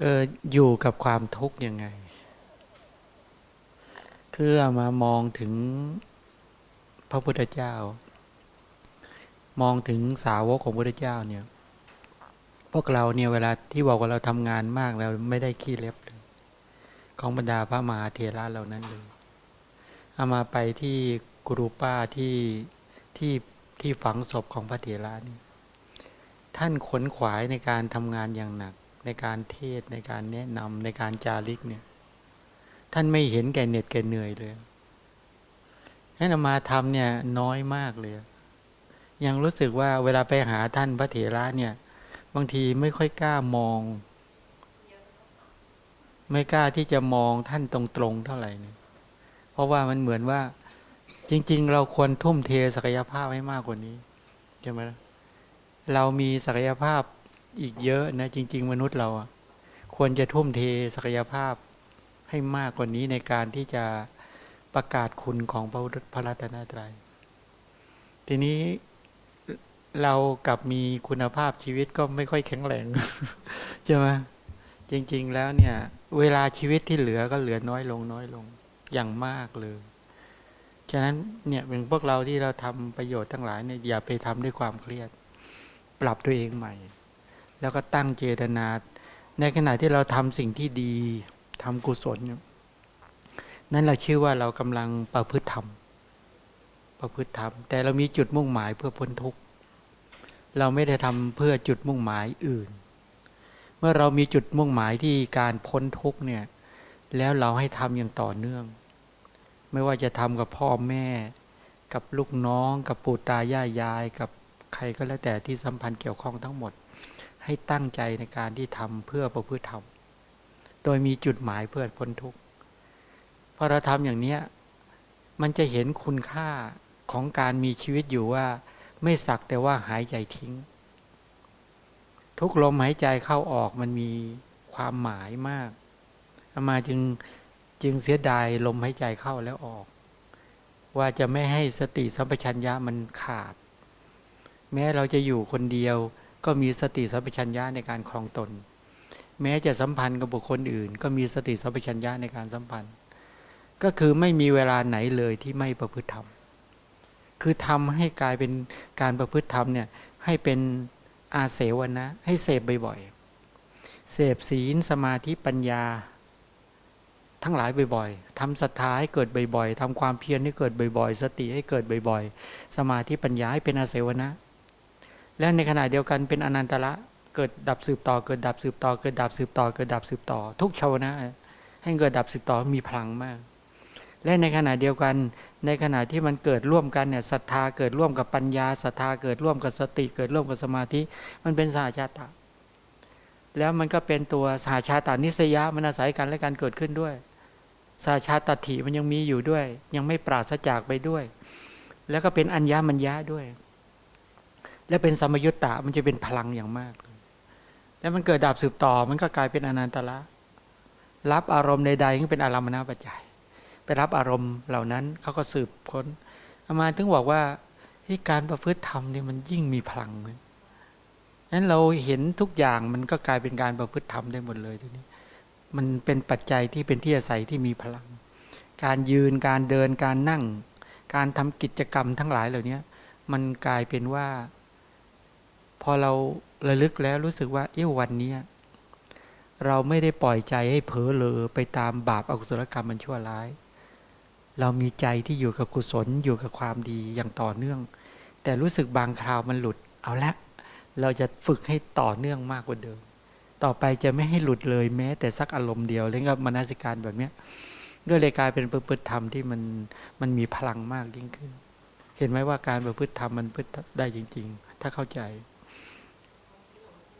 เอออยู่กับความทุกข์ยังไงคือเอามามองถึงพระพุทธเจ้า มองถึงสาวกของพระพุทธเจ้าเนี่ย พวกเราเนี่ยเวลาที่บอกว่าเราทำงานมากแล้วไม่ได้ขี้เล็บเลยของบรรดาพระมหาเถระเหล่านั้นเลยเอามาไปที่กรูป้าที่ที่ที่ฝังศพของพระเถระนี่ท่านขนขวายในการทำงานอย่างหนัก ในการเทศในการแนะนำในการจาริกเนี่ย ท่านไม่เห็นแก่เหน็ดแก่เหนื่อยเลยนั่นมาทำเนี่ยน้อยมากเลย ยังรู้สึกว่าเวลาไปหาท่านพระเถระเนี่ย บางทีไม่ค่อยกล้ามอง ไม่กล้าที่จะมองท่านตรงๆเท่าไหร่เนี่ยเพราะว่ามันเหมือนว่า จริง ๆ เราควรทุ่มเทศักยภาพให้มากกว่านี้ใช่ไหมเรามีศักยภาพ อีกเยอะนะจริง ๆ มนุษย์เราควรจะทุ่มเทศักยภาพให้มากกว่านี้ในการที่จะประกาศคุณของพระพุทธพระรัตนตรัย ทีนี้เรากับมีคุณภาพชีวิตก็ไม่ค่อยแข็งแรงใช่ไหมจริง ๆ แล้วเนี่ย เวลาชีวิตที่เหลือก็เหลือน้อยลงน้อยลงอย่างมากเลยฉะนั้นเนี่ยเป็นพวกเราที่เราทำประโยชน์ทั้งหลายเนี่ยอย่าไปทำด้วยความเครียด ปรับตัวเองใหม่ แล้วก็ตั้งเจตนา ในขณะที่เราทำสิ่งที่ดีทำกุศลนั่นเราชื่อว่าเรากำลังประพฤติธรรมประพฤติธรรม แต่เรามีจุดมุ่งหมายเพื่อพ้นทุกข์เราไม่ได้ทำเพื่อจุดมุ่งหมายอื่น เมื่อเรามีจุดมุ่งหมายที่การพ้นทุกข์เนี่ยแล้วเราให้ทำอย่างต่อเนื่อง ไม่ว่าจะทำกับพ่อแม่ กับลูกน้อง กับปู่ตายายยาย กับใครก็แล้วแต่ที่สัมพันธ์เกี่ยวข้องทั้งหมด ให้ตั้งใจในการที่ทำเพื่อประพฤติธรรม โดยมีจุดหมายเพื่อพ้นทุกข์พอเราทำอย่างเนี้ยมันจะเห็นคุณค่าของการมีชีวิตอยู่ว่า ไม่สักแต่ว่าหายใจทิ้ง ทุกลมหายใจเข้าออกมันมีความหมายมากอามาจึงจึงเสียดายลมหายใจเข้าแล้วออก ว่าจะไม่ให้สติสัมปชัญญะมันขาด แม้เราจะอยู่คนเดียว ก็มีสติสัมปชัญญะในการครองตน แม้จะสัมพันธ์กับบุคคลอื่น ก็มีสติสัมปชัญญะในการสัมพันธ์ ก็คือไม่มีเวลาไหนเลยที่ไม่ประพฤติธรรมคือทำให้กลายเป็นการประพฤติธรรมเนี่ยให้เป็นอาเสวนะให้เสพบ่อยๆ เสพศีลสมาธิปัญญา ทั้งหลายบ่อยๆทำศรัทธาให้เกิดบ่อยๆทำความเพียรให้เกิดบ่อยๆ สติให้เกิดบ่อยๆ สมาธิปัญญาให้เป็นอาเสวนะ และในขณะเดียวกันเป็นอนันตระเกิดดับสืบต่อเกิดดับสืบต่อเกิดดับสืบต่อเกิดดับสืบต่อ ทุกชาวนะ ให้เกิดดับสืบต่อมีพลังมาก และในขณะเดียวกันในขณะที่มันเกิดร่วมกันเนี่ยศรัทธาเกิดร่วมกับปัญญาศรัทธาเกิดร่วมกับสติเกิดร่วมกับสมาธิมันเป็นสหชาตะ แล้วมันก็เป็นตัวสหชาตานิสยะมันอาศัยกันและการเกิดขึ้นด้วยสหชาตติมันยังมีอยู่ด้วย ยังไม่ปราศจากไปด้วย แล้วก็เป็นอัญญามัญญาด้วย และเป็นสมยุตตะมันจะเป็นพลังอย่างมาก แล้วมันเกิดดับสืบต่อมันก็กลายเป็นอนันตละ รับอารมณ์ใดๆก็เป็นอารมณปัจจัย ไปรับอารมณ์เหล่านั้นเขาก็สืบค้นอามาถึงบอกว่าที่การประพฤติธรรมเนี่ยมันยิ่งมีพลังเลยนั้นเราเห็นทุกอย่างมันก็กลายเป็นการประพฤติธรรมได้หมดเลยทีนี้ มันเป็นปัจจัยที่เป็นที่อาศัยที่มีพลัง การยืนการเดินการนั่ง การทำกิจกรรมทั้งหลายเหล่านี้มันกลายเป็นว่า อเราระลึกแล้วรู้สึกว่าเอ้วันนี้เราไม่ได้ปล่อยใจให้เผลอเลอไปตามบาปอกุศลกรรมมันชั่วร้าย เรามีใจที่อยู่กับกุศลอยู่กับความดีอย่างต่อเนื่อง แต่รู้สึกบางคราวมันหลุดเอาละ เราจะฝึกให้ต่อเนื่องมากกว่าเดิม ต่อไปจะไม่ให้หลุดเลยแม้ แต่สักอารมณ์เดียวแล้วก็มนสิการแบบเนี้ยก็เลยกลายเป็นประพฤติธรรมที่มันมันมีพลังมากยิ่งขึ้น เห็นไหมว่าการประพฤติธรรมมันพฤติได้จริง ๆ ถ้าเข้าใจ